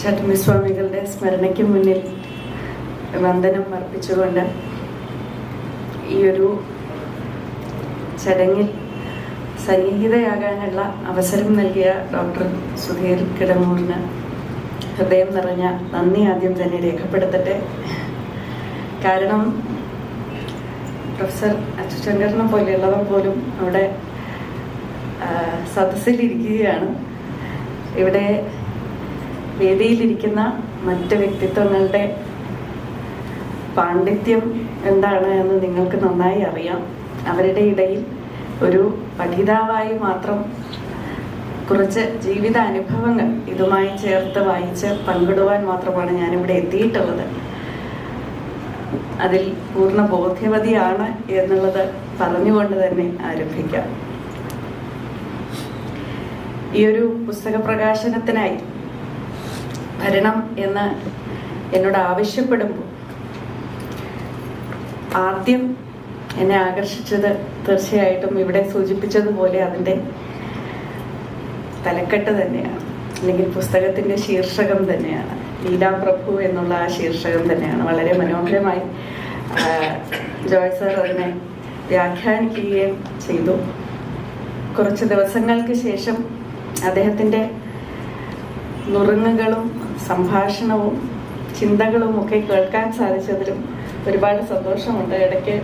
ചട്ടമ്പിസ്വാമികളുടെ സ്മരണയ്ക്ക് മുന്നിൽ വന്ദനം അർപ്പിച്ചുകൊണ്ട് ഈ ഒരു ചടങ്ങിൽ സന്നിഹിതയാകാനുള്ള അവസരം നൽകിയ ഡോക്ടർ സുധീർ കിടമൂറിന് ഹൃദയം നിറഞ്ഞ നന്ദി ആദ്യം തന്നെ രേഖപ്പെടുത്തട്ടെ. കാരണം പ്രൊഫസർ അച്യുശങ്കരനെ പോലെയുള്ളവർ പോലും അവിടെ സദസ്സിലിരിക്കുകയാണ്. ഇവിടെ വേദിയിലിരിക്കുന്ന മറ്റ് വ്യക്തിത്വങ്ങളുടെ പാണ്ഡിത്യം എന്താണ് എന്ന് നിങ്ങൾക്ക് നന്നായി അറിയാം. അവരുടെ ഇടയിൽ ഒരു പഠിതാവായി മാത്രം കുറച്ച് ജീവിത അനുഭവങ്ങൾ ഇതുമായി ചേർത്ത് വായിച്ച് പങ്കിടുവാൻ മാത്രമാണ് ഞാനിവിടെ എത്തിയിട്ടുള്ളത്. അതിൽ പൂർണ ബോധ്യവതിയാണ് എന്നുള്ളത് പറഞ്ഞുകൊണ്ട് തന്നെ ആരംഭിക്കാം. ഈ ഒരു പുസ്തക പ്രകാശനത്തിനായി വരണം എന്ന് എന്നോട് ആവശ്യപ്പെടുമ്പോൾ ആദ്യം എന്നെ ആകർഷിച്ചത് തീർച്ചയായിട്ടും ഇവിടെ സൂചിപ്പിച്ചതുപോലെ അതിന്റെ തലക്കെട്ട് തന്നെയാണ്. അല്ലെങ്കിൽ പുസ്തകത്തിന്റെ ശീർഷകം തന്നെയാണ്. ലീലാപ്രഭു എന്നുള്ള ആ ശീർഷകം തന്നെയാണ്. വളരെ മനോഹരമായി ജോയ് സാർ അതിനെ വ്യാഖ്യാനിക്കുകയും ചെയ്തു. കുറച്ച് ദിവസങ്ങൾക്ക് ശേഷം അദ്ദേഹത്തിന്റെ നുറുങ്ങുകളും സംഭാഷണവും ചിന്തകളും ഒക്കെ കേൾക്കാൻ സാധിച്ചതിലും ഒരുപാട് സന്തോഷമുണ്ട്. ഇടയ്ക്ക്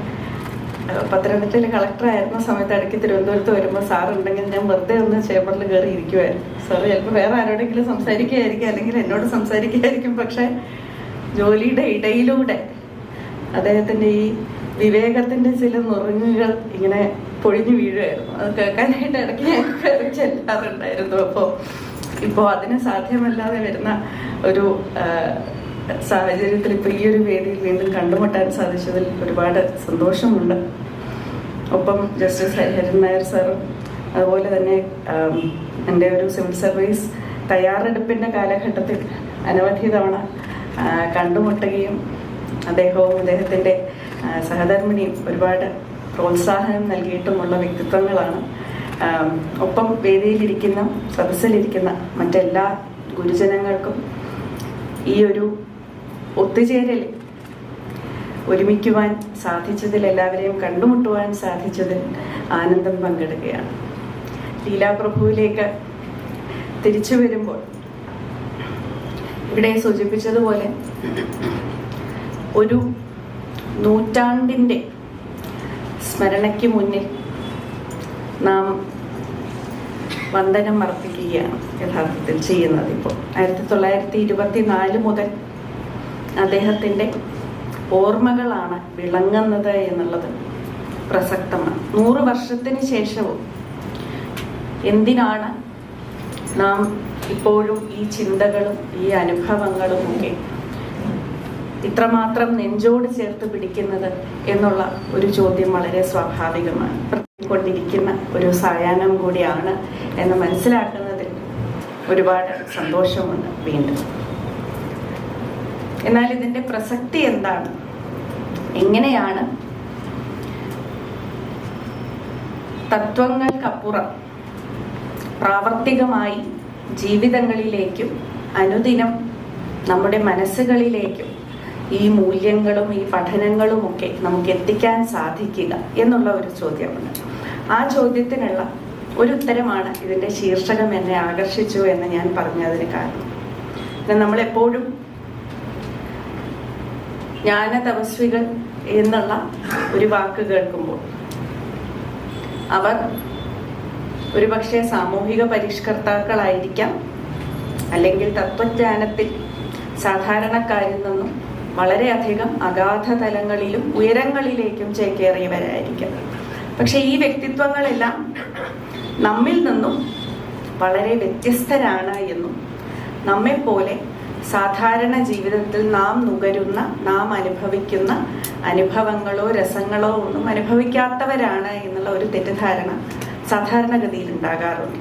പത്തനംതിട്ടയിലെ കളക്ടറായിരുന്ന സമയത്ത് ഇടയ്ക്ക് തിരുവനന്തപുരത്ത് വരുമ്പോൾ സാർ ഉണ്ടെങ്കിൽ ഞാൻ വെറുതെ ഒന്ന് ചേമ്പറിൽ കയറി ഇരിക്കുമായിരുന്നു സാർ ചിലപ്പോൾ വേറെ ആരോടെങ്കിലും സംസാരിക്കുകയായിരിക്കും അല്ലെങ്കിൽ എന്നോട് സംസാരിക്കുകയായിരിക്കും പക്ഷേ ജോലിയുടെ ഇടയിലൂടെ അദ്ദേഹത്തിന്റെ ഈ വിവേകത്തിന്റെ ചില നുറുങ്ങുകൾ ഇങ്ങനെ പൊഴിഞ്ഞു വീഴുമായിരുന്നു അത് കേൾക്കാനായിട്ട് ഇടയ്ക്ക് ഞാൻ കയറി ചെല്ലാറുണ്ടായിരുന്നു. അപ്പോൾ ഇപ്പോൾ അതിന് സാധ്യമല്ലാതെ വരുന്ന ഒരു സാഹചര്യത്തിൽ ഇപ്പോൾ ഈ ഒരു വേദിയിൽ വീണ്ടും കണ്ടുമുട്ടാൻ സാധിച്ചതിൽ ഒരുപാട് സന്തോഷമുണ്ട്. ഒപ്പം ജസ്റ്റിസ് ഹരിഹരൻ നായർ സാറും അതുപോലെ തന്നെ എന്റെ ഒരു സിവിൽ സർവീസ് തയ്യാറെടുപ്പിന്റെ കാലഘട്ടത്തിൽ അനവധി തവണ കണ്ടുമുട്ടുകയും അദ്ദേഹവും അദ്ദേഹത്തിന്റെ സഹധർമ്മിണിയും ഒരുപാട് പ്രോത്സാഹനം നൽകിയിട്ടുമുള്ള വ്യക്തിത്വങ്ങളാണ് ഒപ്പം വേദിയിലിരിക്കുന്ന സദസ്സിലിരിക്കുന്ന മറ്റെല്ലാ ഗുരുജനങ്ങൾക്കും ഈ ഒരു ഒത്തുചേരൽ ഒരുമിക്കുവാൻ സാധിച്ചതിൽ എല്ലാവരെയും കണ്ടുമുട്ടുവാൻ സാധിച്ചതിൽ ആനന്ദം പങ്കിടുകയാണ്. ലീലാപ്രഭുവിലേക്ക് തിരിച്ചു വരുമ്പോൾ ഇവിടെ സൂചിപ്പിച്ചതുപോലെ ഒരു നൂറ്റാണ്ടിന്റെ സ്മരണയ്ക്ക് മുന്നിൽ നാം വന്ദനം അർപ്പിക്കുകയാണ് യഥാർത്ഥത്തിൽ ചെയ്യുന്നത് ഇപ്പോൾ. ആയിരത്തി തൊള്ളായിരത്തി ഇരുപത്തി നാല് മുതൽ അദ്ദേഹത്തിന്റെ ഓർമ്മകളാണ് വിളങ്ങുന്നത് എന്നുള്ളത് പ്രസക്തമാണ്. നൂറ് വർഷത്തിന് ശേഷവും എന്തിനാണ് നാം ഇപ്പോഴും ഈ ചിന്തകളും ഈ അനുഭവങ്ങളും ഒക്കെ ഇത്രമാത്രം നെഞ്ചോട് ചേർത്ത് പിടിക്കുന്നത് എന്നുള്ള ഒരു ചോദ്യം വളരെ സ്വാഭാവികമാണ്. കൊണ്ടിരിക്കുന്ന ഒരു സായാഹ്നം കൂടിയാണ് എന്ന് മനസ്സിലാക്കുന്നതിൽ ഒരുപാട് സന്തോഷമുണ്ട് വീണ്ടും. എന്നാൽ ഇതിന്റെ പ്രസക്തി എന്താണ്? എങ്ങനെയാണ് തത്വങ്ങൾക്കപ്പുറം പ്രാവർത്തികമായി ജീവിതങ്ങളിലേക്കും അനുദിനം നമ്മുടെ മനസ്സുകളിലേക്കും ഈ മൂല്യങ്ങളും ഈ പഠനങ്ങളും ഒക്കെ നമുക്ക് എത്തിക്കാൻ സാധിക്കുക എന്നുള്ള ഒരു ചോദ്യമുണ്ട് ആ ചോദ്യത്തിനുള്ള ഒരു ഉത്തരമാണ് ഇതിന്റെ ശീർഷകം എന്നെ ആകർഷിച്ചു എന്ന് ഞാൻ പറഞ്ഞതിന് കാരണം. നമ്മൾ എപ്പോഴും ജ്ഞാന തപസ്വികൾ എന്നുള്ള ഒരു വാക്ക് കേൾക്കുമ്പോൾ അവർ ഒരുപക്ഷെ സാമൂഹിക പരിഷ്കർത്താക്കളായിരിക്കാം അല്ലെങ്കിൽ തത്വജ്ഞാനത്തിൽ സാധാരണക്കാരിൽ നിന്നും വളരെയധികം അഗാധ തലങ്ങളിലും ഉയരങ്ങളിലേക്കും ചേക്കേറിയവരായിരിക്കും. പക്ഷെ ഈ വ്യക്തിത്വങ്ങളെല്ലാം നമ്മിൽ നിന്നും വളരെ വ്യത്യസ്തരാണ് എന്നും നമ്മെപ്പോലെ സാധാരണ ജീവിതത്തിൽ നാം നുകരുന്ന നാം അനുഭവിക്കുന്ന അനുഭവങ്ങളോ രസങ്ങളോ ഒന്നും അനുഭവിക്കാത്തവരാണ് എന്നുള്ള ഒരു തെറ്റിദ്ധാരണ സാധാരണഗതിയിൽ ഉണ്ടാകാറുണ്ട്.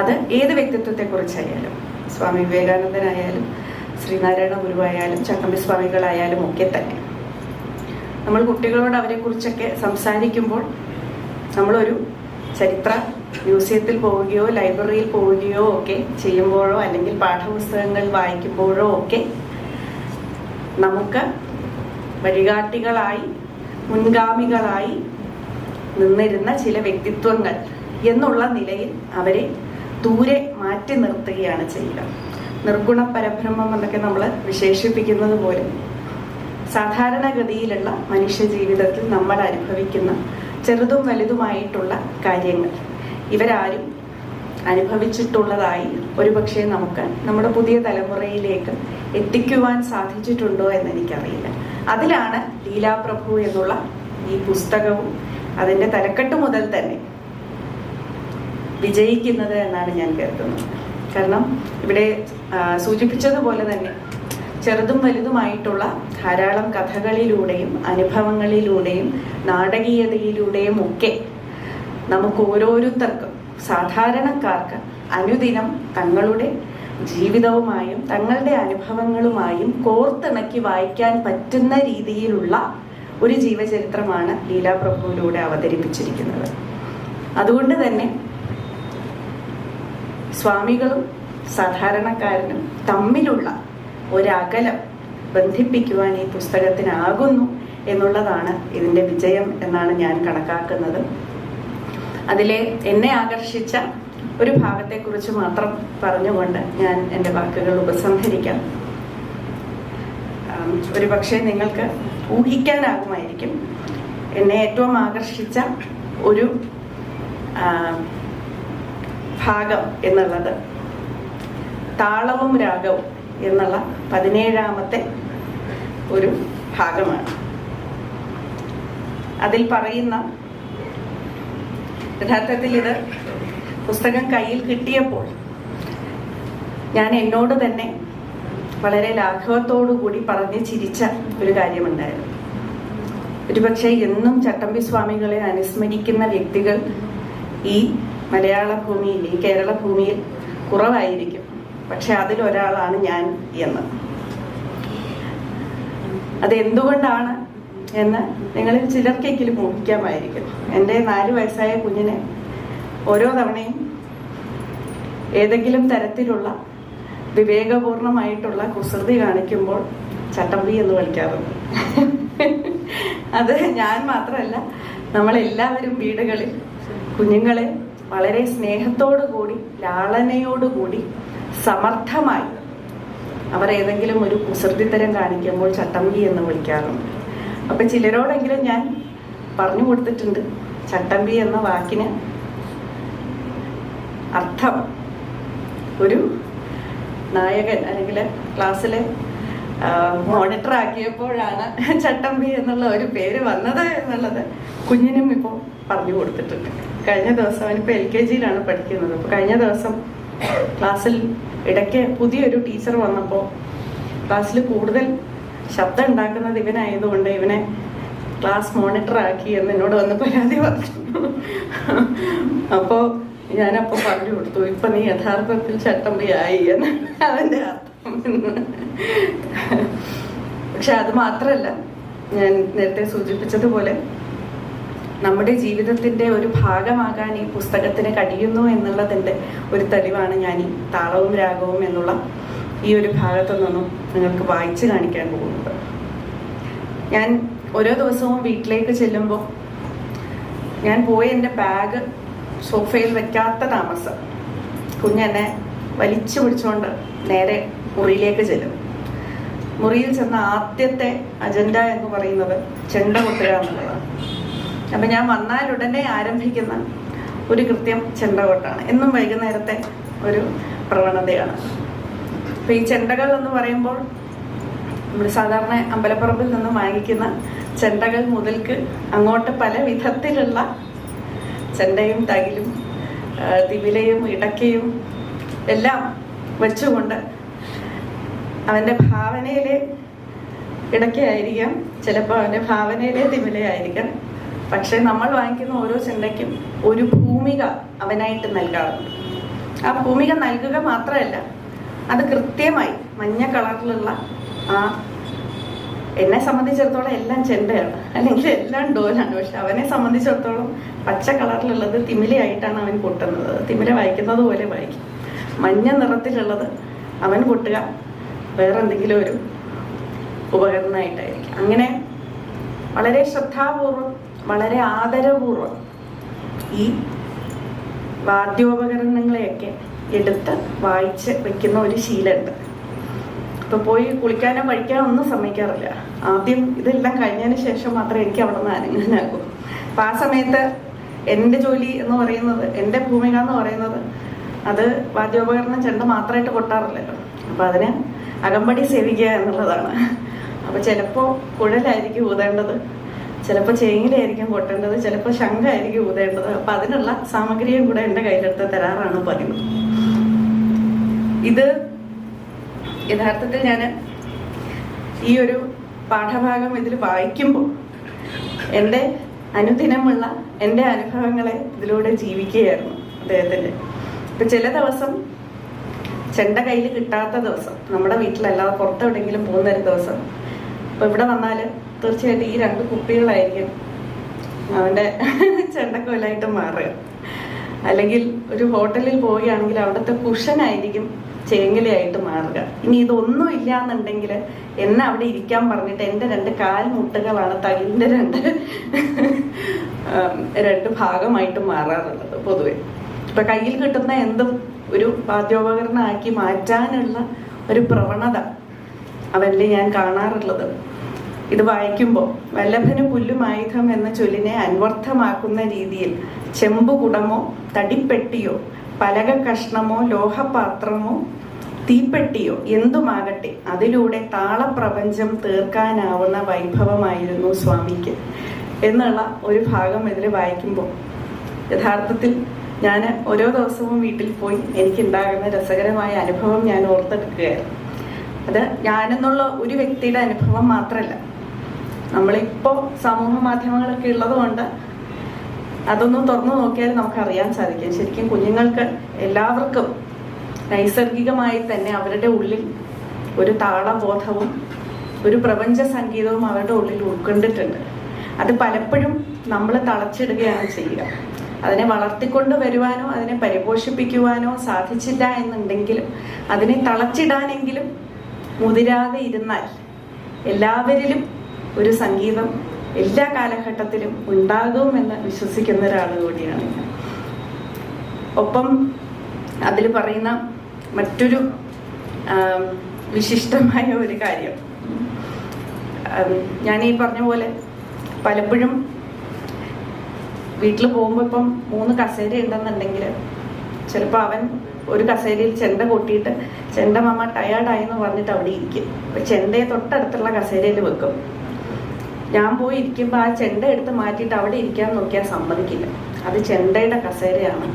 അത് ഏത് വ്യക്തിത്വത്തെക്കുറിച്ചായാലും സ്വാമി വിവേകാനന്ദനായാലും ശ്രീനാരായണ ഗുരുവായാലും ചട്ടമ്പി സ്വാമികളായാലും ഒക്കെ തന്നെ. നമ്മൾ കുട്ടികളോട് അവരെക്കുറിച്ചൊക്കെ സംസാരിക്കുമ്പോൾ നമ്മളൊരു ചരിത്ര മ്യൂസിയത്തിൽ പോവുകയോ ലൈബ്രറിയിൽ പോവുകയോ ഒക്കെ ചെയ്യുമ്പോഴോ അല്ലെങ്കിൽ പാഠപുസ്തകങ്ങൾ വായിക്കുമ്പോഴോ ഒക്കെ നമുക്ക് വഴികാട്ടികളായി മുൻഗാമികളായി നിന്നിരുന്ന ചില വ്യക്തിത്വങ്ങൾ എന്നുള്ള നിലയിൽ അവരെ ദൂരെ മാറ്റി നിർത്തുകയാണ് ചെയ്യുക. നിർഗുണ പരബ്രഹ്മം എന്നൊക്കെ നമ്മൾ വിശേഷിപ്പിക്കുന്നത് പോലെ. സാധാരണഗതിയിലുള്ള മനുഷ്യ ജീവിതത്തിൽ നമ്മൾ അനുഭവിക്കുന്ന ചെറുതും വലുതുമായിട്ടുള്ള കാര്യങ്ങൾ. ഇവരാരും അനുഭവിച്ചിട്ടുള്ളതായി ഒരുപക്ഷെ നമുക്ക് നമ്മുടെ പുതിയ തലമുറയിലേക്ക് എത്തിക്കുവാൻ സാധിച്ചിട്ടുണ്ടോ എന്ന് എനിക്കറിയില്ല അതിലാണ് ലീലാപ്രഭു എന്നുള്ള ഈ പുസ്തകവും അതിന്റെ തലക്കെട്ട് മുതൽ തന്നെ വിജയിക്കുന്നത് എന്നാണ് ഞാൻ കരുതുന്നത്. കാരണം ഇവിടെ സൂചിപ്പിച്ചതുപോലെ തന്നെ ചെറുതും വലുതുമായിട്ടുള്ള ധാരാളം കഥകളിലൂടെയും അനുഭവങ്ങളിലൂടെയും നാടകീയതയിലൂടെയും ഒക്കെ നമുക്ക് ഓരോരുത്തർക്കും സാധാരണക്കാർക്ക് അനുദിനം തങ്ങളുടെ ജീവിതവുമായും തങ്ങളുടെ അനുഭവങ്ങളുമായും കോർത്തിണക്കി വായിക്കാൻ പറ്റുന്ന രീതിയിലുള്ള ഒരു ജീവചരിത്രമാണ് ലീലാപ്രഭുവിലൂടെ അവതരിപ്പിച്ചിരിക്കുന്നത്. അതുകൊണ്ട് തന്നെ സ്വാമികളും സാധാരണക്കാരനും തമ്മിലുള്ള ഒരകലം ബന്ധിപ്പിക്കുവാൻ ഈ പുസ്തകത്തിനാകുന്നു എന്നുള്ളതാണ് ഇതിന്റെ വിജയം എന്നാണ് ഞാൻ കണക്കാക്കുന്നത്. അതിലെ എന്നെ ആകർഷിച്ച ഒരു ഭാഗത്തെക്കുറിച്ച് മാത്രം പറഞ്ഞുകൊണ്ട് ഞാൻ എന്റെ വാക്കുകൾ ഉപസംഹരിക്കാം. ഒരു പക്ഷേ നിങ്ങൾക്ക് ഊഹിക്കാനാകുമായിരിക്കും. എന്നെ ഏറ്റവും ആകർഷിച്ച ഒരു ഭാഗം എന്നുള്ളത്. താളവും രാഗവും എന്നുള്ള പതിനേഴാമത്തെ ഒരു ഭാഗമാണ്. അതിൽ പറയുന്ന യഥാർത്ഥത്തിൽ ഇത് പുസ്തകം കയ്യിൽ കിട്ടിയപ്പോൾ ഞാൻ എന്നോട് തന്നെ വളരെ കൂടി പറഞ്ഞ് ചിരിച്ച ഒരു കാര്യമുണ്ടായിരുന്നു. ഒരുപക്ഷെ എന്നും ചട്ടമ്പി സ്വാമികളെ അനുസ്മരിക്കുന്ന വ്യക്തികൾ ഈ മലയാള ഭൂമിയിൽ ഈ കേരള ഭൂമിയിൽ കുറവായിരിക്കും. പക്ഷെ അതിലൊരാളാണ് ഞാൻ എന്ന്. അത് എന്തുകൊണ്ടാണ് എന്ന് നിങ്ങളിൽ ചിലർക്കെങ്കിലും ഊഹിക്കാമായിരിക്കും. എന്റെ നാല് വയസ്സായ കുഞ്ഞിനെ ഓരോ തവണയും ഏതെങ്കിലും തരത്തിലുള്ള വിവേകപൂർണമായിട്ടുള്ള കുസൃതി കാണിക്കുമ്പോൾ ചട്ടമ്പി എന്ന് വിളിക്കാറുണ്ട്. അത് ഞാൻ മാത്രമല്ല നമ്മളെല്ലാവരും വീടുകളിൽ കുഞ്ഞുങ്ങളെ വളരെ സ്നേഹത്തോടു കൂടി ലാളനയോടു കൂടി സമർത്ഥമായി. അവർ ഏതെങ്കിലും ഒരു കുസൃതിത്തരം കാണിക്കുമ്പോൾ ചട്ടമ്പി എന്ന് വിളിക്കാറുണ്ട്. അപ്പൊ ചിലരോടെങ്കിലും ഞാൻ പറഞ്ഞു കൊടുത്തിട്ടുണ്ട്. ചട്ടമ്പി എന്ന വാക്കിന് അർത്ഥം ഒരു നായകൻ അല്ലെങ്കിൽ ക്ലാസ്സിലെ മോണിറ്റർ ആക്കിയപ്പോഴാണ് ചട്ടമ്പി എന്നുള്ള ഒരു പേര് വന്നത് എന്നുള്ളത് കുഞ്ഞിനും ഇപ്പോൾ പറഞ്ഞു കൊടുത്തിട്ടുണ്ട്. കഴിഞ്ഞ ദിവസം അവനിപ്പോൾ എൽ കെ ജിയിലാണ് പഠിക്കുന്നത്. അപ്പോൾ കഴിഞ്ഞ ദിവസം ക്ലാസ്സിൽ ഇടയ്ക്ക് പുതിയൊരു ടീച്ചർ വന്നപ്പോൾ ക്ലാസ്സിൽ കൂടുതൽ ശബ്ദം ഉണ്ടാക്കുന്നത് ഇവനായതുകൊണ്ട് ഇവനെ ക്ലാസ് മോണിറ്റർ ആക്കി എന്ന് എന്നോട് വന്ന് പരാതി പറഞ്ഞു അപ്പോൾ ഞാനപ്പോൾ പറഞ്ഞു കൊടുത്തു ഇപ്പൊ നീ യഥാർത്ഥത്തിൽ ചട്ടമ്പിയായി എന്ന് അവന്റെ അർത്ഥം പക്ഷെ അത് മാത്രമല്ല ഞാൻ നേരത്തെ സൂചിപ്പിച്ചതുപോലെ നമ്മുടെ ജീവിതത്തിന്റെ ഒരു ഭാഗമാകാൻ ഈ പുസ്തകത്തിന് കഴിയുന്നു എന്നുള്ളതിന്റെ ഒരു തെളിവാണ് ഞാൻ ഈ താളവും രാഗവും എന്നുള്ള ഈ ഒരു ഭാഗത്തു നിന്നും നിങ്ങൾക്ക് വായിച്ചു കാണിക്കാൻ പോകുന്നത്. ഞാൻ ഓരോ ദിവസവും വീട്ടിലേക്ക് ചെല്ലുമ്പോൾ ഞാൻ പോയി എന്റെ ബാഗ് സോഫയിൽ വെക്കാത്ത താമസം. കുഞ്ഞെന്നെ വലിച്ചു പിടിച്ചുകൊണ്ട് നേരെ മുറിയിലേക്ക് ചെല്ലും. മുറിയിൽ ചെന്ന ആദ്യത്തെ അജണ്ട എന്ന് പറയുന്നത് ചെണ്ട കൊട്ടുക എന്നുള്ളതാണ്. അപ്പം ഞാൻ വന്നാൽ ഉടനെ ആരംഭിക്കുന്ന ഒരു കൃത്യം ചെണ്ടകോട്ടാണ്. എന്നും വൈകുന്നേരത്തെ ഒരു പ്രവണതയാണ്. അപ്പം ഈ ചെണ്ടകൾ എന്ന് പറയുമ്പോൾ നമ്മൾ സാധാരണ അമ്പലപ്പറമ്പിൽ നിന്ന് വാങ്ങിക്കുന്ന ചെണ്ടകൾ മുതൽക്ക് അങ്ങോട്ട് പല വിധത്തിലുള്ള ചെണ്ടയും തകിലും തിമിലയും ഇടക്കയും എല്ലാം വെച്ചുകൊണ്ട് അവന്റെ ഭാവനയിലെ ഇടയ്ക്കായിരിക്കാം ചിലപ്പോൾ അവന്റെ ഭാവനയിലെ തിമിലയായിരിക്കാം. പക്ഷെ നമ്മൾ വാങ്ങിക്കുന്ന ഓരോ ചിന്തയ്ക്കും ഒരു ഭൂമിക അവനായിട്ട് നൽകാറുണ്ട്. ആ ഭൂമിക നൽകുക മാത്രമല്ല അത് കൃത്യമായി മഞ്ഞ കളറിലുള്ള ആ എന്നെ സംബന്ധിച്ചിടത്തോളം എല്ലാം ചെണ്ടയാണ്. അല്ലെങ്കിൽ എല്ലാം ഡോലാണ്. പക്ഷെ അവനെ സംബന്ധിച്ചിടത്തോളം പച്ച കളറിലുള്ളത് തിമിലയായിട്ടാണ് അവൻ പൊട്ടുന്നത്. തിമില വായിക്കുന്നത് പോലെ വായിക്കും. മഞ്ഞ നിറത്തിലുള്ളത് അവൻ പൊട്ടുക. വേറെ എന്തെങ്കിലും ഒരു ഉപകരണമായിട്ടായിരിക്കും. അങ്ങനെ വളരെ ശ്രദ്ധാപൂർവം വളരെ ആദരപൂർവം ഈ വാദ്യോപകരണങ്ങളെയൊക്കെ എടുത്ത് വായിച്ച് വെക്കുന്ന ഒരു ശീലമുണ്ട്. ഇപ്പൊ പോയി കുളിക്കാനോ കഴിക്കാനോ ഒന്നും സമ്മതിക്കാറില്ല. ആദ്യം ഇതെല്ലാം കഴിഞ്ഞതിന് ശേഷം മാത്രമേ എനിക്ക് അവിടെ നിന്ന് അനങ്ങാനാകൂ. അപ്പൊ ആ സമയത്ത് എന്റെ ജോലി എന്ന് പറയുന്നത് എന്റെ ഭൂമിക എന്ന് പറയുന്നത് അത് വാദ്യോപകരണം ചെണ്ട മാത്രമായിട്ട് കൊട്ടാറില്ലല്ലോ. അപ്പൊ അതിന് അകമ്പടി സേവിക്കുക എന്നുള്ളതാണ്. അപ്പൊ ചിലപ്പോ കുഴലായിരിക്കും ഊതേണ്ടത്. ചിലപ്പോൾ ചേങ്ങിലായിരിക്കും പൊട്ടേണ്ടത് ചിലപ്പോൾ ശംഖായിരിക്കും ഊതേണ്ടത് അപ്പം അതിനുള്ള സാമഗ്രിയും കൂടെ എന്റെ കയ്യിലെടുത്ത് തരാറാണ് പതിവ്. ഇത് യഥാർത്ഥത്തിൽ ഞാൻ ഈ ഒരു പാഠഭാഗം ഇതിൽ വായിക്കുമ്പോൾ എന്റെ അനുദിനമുള്ള എന്റെ അനുഭവങ്ങളെ ഇതിലൂടെ ജീവിക്കുകയായിരുന്നു അദ്ദേഹത്തിന്റെ. ഇപ്പം ചില ദിവസം ചെണ്ട കയ്യിൽ കിട്ടാത്ത ദിവസം നമ്മുടെ വീട്ടിലല്ലാതെ പുറത്തെവിടെയെങ്കിലും പോകുന്ന ഒരു ദിവസം. ഇപ്പം ഇവിടെ വന്നാൽ തീർച്ചയായിട്ടും ഈ രണ്ട് കുട്ടികളായിരിക്കും അവന്റെ ചെണ്ടക്കോലായിട്ട് മാറുക. അല്ലെങ്കിൽ ഒരു ഹോട്ടലിൽ പോവുകയാണെങ്കിൽ അവിടുത്തെ കുഷനായിരിക്കും ചേങ്ങലയായിട്ട് മാറുക. ഇനി ഇതൊന്നും ഇല്ല എന്നുണ്ടെങ്കിൽ എന്നെ അവിടെ ഇരിക്കാൻ പറഞ്ഞിട്ട് എന്റെ രണ്ട് കാൽമുട്ടുകളാണ് തകിലിന്റെ രണ്ട് രണ്ട് ഭാഗമായിട്ട് മാറാറുള്ളത് പൊതുവെ. ഇപ്പൊ കയ്യിൽ കിട്ടുന്ന എന്തും ഒരു വാദ്യോപകരണമാക്കി മാറ്റാനുള്ള ഒരു പ്രവണത അവരിൽ ഞാൻ കാണാറുള്ളത്. ഇത് വായിക്കുമ്പോൾ വല്ലഭന് പുല്ലുമായുധം എന്ന ചൊല്ലിനെ അന്വർത്ഥമാക്കുന്ന രീതിയിൽ ചെമ്പുകുടമോ തടിപ്പെട്ടിയോ പലക കഷ്ണമോ ലോഹപാത്രമോ തീപ്പെട്ടിയോ എന്തുമാകട്ടെ അതിലൂടെ താളപ്രപഞ്ചം തീർക്കാനാവുന്ന വൈഭവമായിരുന്നു സ്വാമിക്ക് എന്നുള്ള ഒരു ഭാഗം ഇതിൽ വായിക്കുമ്പോൾ യഥാർത്ഥത്തിൽ ഞാൻ ഓരോ ദിവസവും വീട്ടിൽ പോയി എനിക്കുണ്ടാകുന്ന രസകരമായ അനുഭവം ഞാൻ ഓർത്തെടുക്കുകയായിരുന്നു. അത് ഞാനെന്നുള്ള ഒരു വ്യക്തിയുടെ അനുഭവം മാത്രമല്ല നമ്മളിപ്പോൾ സമൂഹ മാധ്യമങ്ങളൊക്കെ ഉള്ളത് കൊണ്ട് അതൊന്നും തുറന്നു നോക്കിയാൽ നമുക്ക് അറിയാൻ സാധിക്കും. ശരിക്കും കുഞ്ഞുങ്ങൾക്ക് എല്ലാവർക്കും നൈസർഗികമായി തന്നെ അവരുടെ ഉള്ളിൽ ഒരു താളബോധവും ഒരു പ്രപഞ്ച സംഗീതവും അവരുടെ ഉള്ളിൽ ഉൾക്കൊണ്ടിട്ടുണ്ട്. അത് പലപ്പോഴും നമ്മൾ തളച്ചിടുകയാണ് ചെയ്യുക. അതിനെ വളർത്തിക്കൊണ്ട് വരുവാനോ അതിനെ പരിപോഷിപ്പിക്കുവാനോ സാധിച്ചില്ല എന്നുണ്ടെങ്കിലും അതിനെ തളച്ചിടാനെങ്കിലും മുതിരാതെ ഇരുന്നാൽ എല്ലാവരിലും ഒരു സംഗീതം എല്ലാ കാലഘട്ടത്തിലും ഉണ്ടാകുമെന്ന് വിശ്വസിക്കുന്ന ഒരാൾ കൂടിയാണ് ഒപ്പം അതിൽ പറയുന്ന മറ്റൊരു വിശിഷ്ടമായ ഒരു കാര്യം. ഞാൻ ഈ പറഞ്ഞ പോലെ പലപ്പോഴും വീട്ടിൽ പോകുമ്പോൾ ഇപ്പം മൂന്ന് കസേര ഉണ്ടെന്നുണ്ടെങ്കിൽ ചിലപ്പോൾ അവൻ ഒരു കസേരയിൽ ചെണ്ട കൊട്ടിയിട്ട് ചെണ്ട മമ്മ ടയേർഡായി എന്ന് പറഞ്ഞിട്ട് അവിടെ ഇരിക്കും. അപ്പം ചെണ്ടയെ തൊട്ടടുത്തുള്ള കസേരയിൽ വെക്കും. ഞാൻ പോയി ഇരിക്കുമ്പോൾ ആ ചെണ്ട എടുത്ത് മാറ്റിയിട്ട് അവിടെ ഇരിക്കാൻ നോക്കിയാൽ സമ്മതിക്കില്ല. അത് ചെണ്ടയുടെ കസേരയാണ്.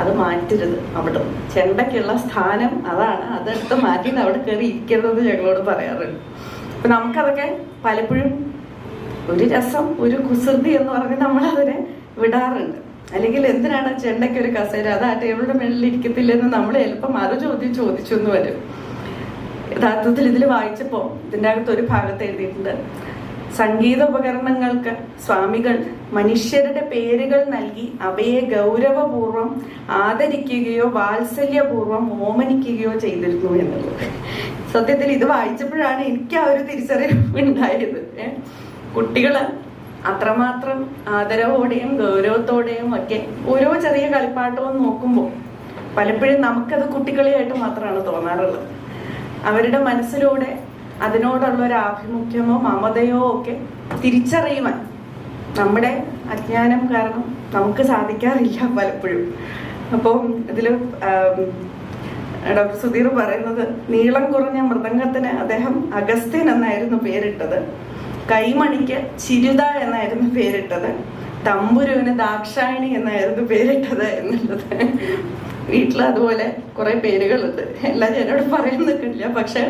അത് മാറ്റരുത് അവിടെ. ചെണ്ടയ്ക്കുള്ള സ്ഥാനം അതാണ്. അതെടുത്ത് മാറ്റിയിട്ട് അവിടെ കയറി ഇരിക്കരുതെന്ന് ഞങ്ങളോട് പറയാറുണ്ട്. അപ്പൊ നമുക്കതൊക്കെ പലപ്പോഴും ഒരു രസം ഒരു കുസൃതി എന്ന് പറഞ്ഞ് നമ്മളതിനെ വിടാറുണ്ട്. അല്ലെങ്കിൽ എന്തിനാണ് ചെണ്ടയ്ക്ക് ഒരു കസേര? അത് ആ ടേബിളിന്റെ മേളിൽ ഇരിക്കത്തില്ലെന്ന് നമ്മൾ ചിലപ്പോൾ മറു ചോദ്യം ചോദിച്ചു എന്ന് വരും. യഥാർത്ഥത്തിൽ ഇതിൽ വായിച്ചപ്പോൾ ഇതിന്റെ അകത്ത് ഒരു ഭാഗത്ത് എഴുതിയിട്ടുണ്ട്. സംഗീത ഉപകരണങ്ങൾക്ക് സ്വാമികൾ മനുഷ്യരുടെ പേരുകൾ നൽകി അവയെ ഗൗരവപൂർവം ആദരിക്കുകയോ വാത്സല്യപൂർവം ഓമനിക്കുകയോ ചെയ്തിരുന്നു എന്നുള്ളത് സത്യത്തിൽ ഇത് വായിച്ചപ്പോഴാണ് എനിക്ക് ആ ഒരു തിരിച്ചറിവ് ഉണ്ടായത്. കുട്ടികൾ അത്രമാത്രം ആദരവോടെയും ഗൗരവത്തോടെയും ഒക്കെ ഓരോ ചെറിയ കളിപ്പാട്ടവും നോക്കുമ്പോൾ പലപ്പോഴും നമുക്കത് കുട്ടികളെയായിട്ട് മാത്രമാണ് തോന്നാറുള്ളത്. അവരുടെ മനസ്സിലൂടെ അതിനോടുള്ള ഒരു ആഭിമുഖ്യമോ മമതയോ ഒക്കെ തിരിച്ചറിയുവാൻ നമ്മുടെ അജ്ഞാനം കാരണം നമുക്ക് സാധിക്കാറില്ല പലപ്പോഴും. അപ്പോൾ ഇതിൽ ഡോക്ടർ സുധീർ പറയുന്നത് നീളം കുറഞ്ഞ മൃദംഗത്തിന് അദ്ദേഹം അഗസ്ത്യൻ എന്നായിരുന്നു പേരിട്ടത്. കൈമണിക്ക് ചിരുത എന്നായിരുന്നു പേരിട്ടത്. തമ്പുരുവിന് ദാക്ഷായണി എന്നായിരുന്നു പേരിട്ടത് എന്നുള്ളത്. വീട്ടിൽ അതുപോലെ കുറെ പേരുകളുണ്ട്. എല്ലാം എന്നോട് പറയാൻ നിൽക്കില്ല പക്ഷെ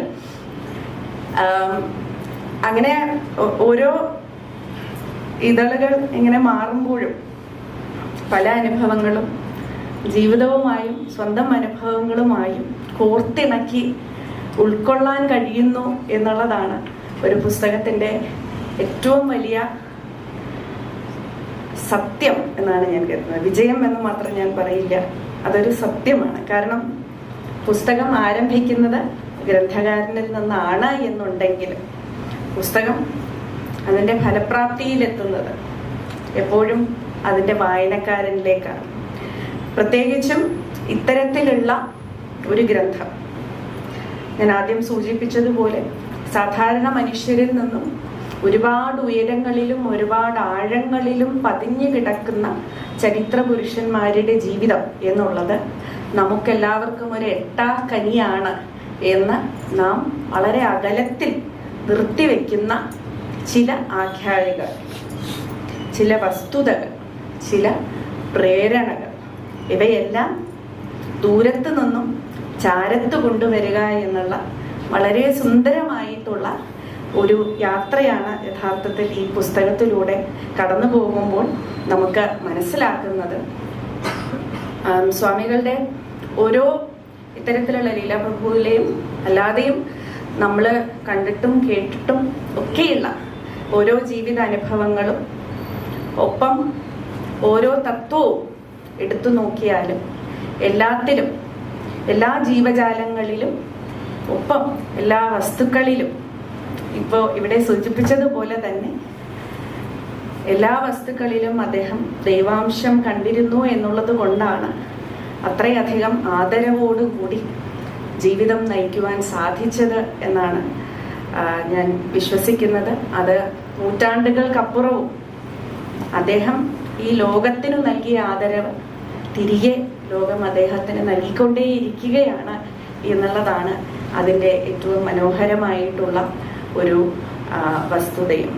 അങ്ങനെ ഓരോ ഇതളുകൾ ഇങ്ങനെ മാറുമ്പോഴും പല അനുഭവങ്ങളും ജീവിതവുമായും സ്വന്തം അനുഭവങ്ങളുമായും കോർത്തിണക്കി ഉൾക്കൊള്ളാൻ കഴിയുന്നു എന്നുള്ളതാണ് ഒരു പുസ്തകത്തിന്റെ ഏറ്റവും വലിയ സത്യം എന്നാണ് ഞാൻ കരുതുന്നത്. വിജയം എന്ന് മാത്രം ഞാൻ പറയില്ല. അതൊരു സത്യമാണ്. കാരണം പുസ്തകം ആരംഭിക്കുന്നത് ഗ്രന്ഥകാരനിൽ നിന്നാണ് എന്നുണ്ടെങ്കിൽ പുസ്തകം അതിന്റെ ഫലപ്രാപ്തിയിലെത്തുന്നത് എപ്പോഴും അതിന്റെ വായനക്കാരനിലേക്കാണ്. പ്രത്യേകിച്ചും ഇത്തരത്തിലുള്ള ഒരു ഗ്രന്ഥം. ഞാൻ ആദ്യം സൂചിപ്പിച്ചതുപോലെ സാധാരണ മനുഷ്യരിൽ നിന്നും ഒരുപാട് ഉയരങ്ങളിലും ഒരുപാട് ആഴങ്ങളിലും പതിഞ്ഞു കിടക്കുന്ന ചരിത്ര പുരുഷന്മാരുടെ ജീവിതം എന്നുള്ളത് നമുക്കെല്ലാവർക്കും ഒരു എട്ടാ കനിയാണ്. എന്ന് നാം വളരെ അകലത്തിൽ നിർത്തിവെക്കുന്ന ചില ആഖ്യായികൾ ചില വസ്തുതകൾ ചില പ്രേരണകൾ. ഇവയെല്ലാം ദൂരത്തു നിന്നും ചാരത്ത് കൊണ്ടുവരിക എന്നുള്ള വളരെ സുന്ദരമായിട്ടുള്ള ഒരു യാത്രയാണ് യഥാർത്ഥത്തിൽ ഈ പുസ്തകത്തിലൂടെ കടന്നു പോകുമ്പോൾ നമുക്ക് മനസ്സിലാക്കുന്നത്. സ്വാമികളുടെ ഓരോ ഇത്തരത്തിലുള്ള ലീലാപ്രഭുവിലെയും അല്ലാതെയും നമ്മൾ കണ്ടിട്ടും കേട്ടിട്ടും ഒക്കെയുള്ള ഓരോ ജീവിത അനുഭവങ്ങളും ഒപ്പം ഓരോ തത്വവും എടുത്തു നോക്കിയാലും എല്ലാത്തിലും എല്ലാ ജീവജാലങ്ങളിലും ഒപ്പം എല്ലാ വസ്തുക്കളിലും ഇപ്പോൾ ഇവിടെ സൂചിപ്പിച്ചതുപോലെ തന്നെ എല്ലാ വസ്തുക്കളിലും അദ്ദേഹം ദൈവാംശം കണ്ടിരുന്നു എന്നുള്ളത് കൊണ്ടാണ് അത്രയധികം ആദരവോടുകൂടി ജീവിതം നയിക്കുവാൻ സാധിച്ചത് എന്നാണ് ഞാൻ വിശ്വസിക്കുന്നത്. അത് നൂറ്റാണ്ടുകൾക്കപ്പുറവും അദ്ദേഹം ഈ ലോകത്തിനു നൽകിയ ആദരവ് തിരികെ ലോകം അദ്ദേഹത്തിന് നൽകിക്കൊണ്ടേയിരിക്കുകയാണ് എന്നുള്ളതാണ് അതിന്റെ ഏറ്റവും മനോഹരമായിട്ടുള്ള ഒരു വസ്തുതയും.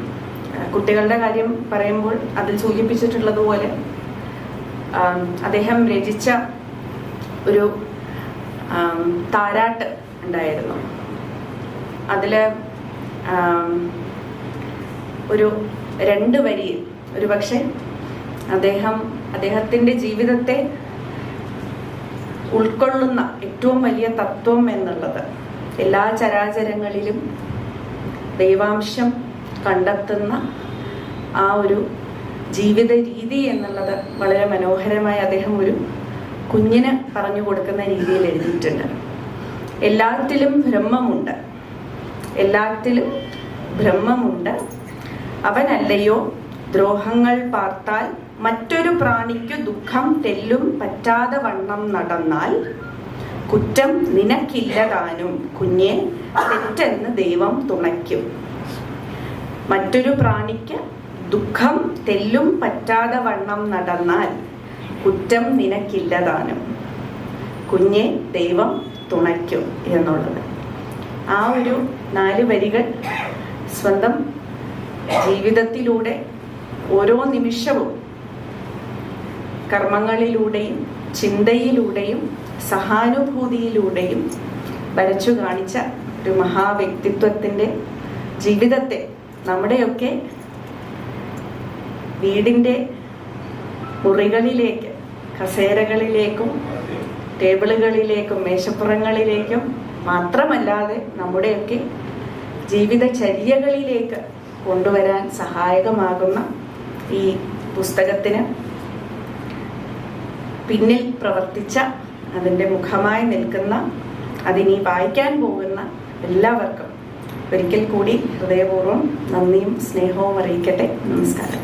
കുട്ടികളുടെ കാര്യം പറയുമ്പോൾ അതിൽ സൂചിപ്പിച്ചിട്ടുള്ളതുപോലെ അദ്ദേഹം രചിച്ച ഒരു താരാട്ട് ഉണ്ടായിരുന്നു. അതിൽ ഒരു രണ്ട് വരി ഒരു പക്ഷെ അദ്ദേഹം അദ്ദേഹത്തിന്റെ ജീവിതത്തെ ഉൾക്കൊള്ളുന്ന ഏറ്റവും വലിയ തത്വം എന്നുള്ളത് എല്ലാ ചരാചരങ്ങളിലും ദൈവാംശം കണ്ടെത്തുന്ന ആ ഒരു ജീവിത രീതി എന്നുള്ളത് വളരെ മനോഹരമായി അദ്ദേഹം ഒരു കുഞ്ഞിന് പറഞ്ഞു കൊടുക്കുന്ന രീതിയിൽ എഴുതിയിട്ടുണ്ട്. എല്ലാത്തിലും ബ്രഹ്മമുണ്ട്. എല്ലാത്തിലും ബ്രഹ്മമുണ്ട്. അവനല്ലയോ? ദ്രോഹങ്ങൾ പാർത്താൽ മറ്റൊരു പ്രാണിക്കു ദുഃഖം തെല്ലും പറ്റാതെ വണ്ണം നടന്നാൽ കുറ്റം നിനക്കില്ല താനും കുഞ്ഞെ തെറ്റെന്ന് ദൈവം തുണയ്ക്കും. മറ്റൊരു പ്രാണിക്ക് ദുഃഖം തെല്ലും പറ്റാതെ വണ്ണം നടന്നാൽ കുറ്റം നിനക്കില്ല താനും. കുഞ്ഞെ ദൈവം തുണയ്ക്കും എന്നുള്ളത്. ആ ഒരു നാല് വരികൾ സ്വന്തം ജീവിതത്തിലൂടെ ഓരോ നിമിഷവും കർമ്മങ്ങളിലൂടെയും ചിന്തയിലൂടെയും സഹാനുഭൂതിയിലൂടെയും വരച്ചു കാണിച്ച ഒരു മഹാവ്യക്തിത്വത്തിന്റെ ജീവിതത്തെ നമ്മുടെയൊക്കെ വീടിന്റെ മുറികളിലേക്ക് കസേരകളിലേക്കും ടേബിളുകളിലേക്കും മേശപ്പുറങ്ങളിലേക്കും മാത്രമല്ലാതെ നമ്മുടെയൊക്കെ ജീവിതചര്യകളിലേക്ക് കൊണ്ടുവരാൻ സഹായകമാകുന്ന ഈ പുസ്തകത്തിന് പിന്നിൽ പ്രവർത്തിച്ച അതിന്റെ മുഖമായി നിൽക്കുന്ന അതിനി വായിക്കാൻ പോകുന്ന എല്ലാവർക്കും ഒരിക്കൽ കൂടി ഹൃദയപൂർവം നന്ദിയും സ്നേഹവും അറിയിക്കട്ടെ. നമസ്കാരം.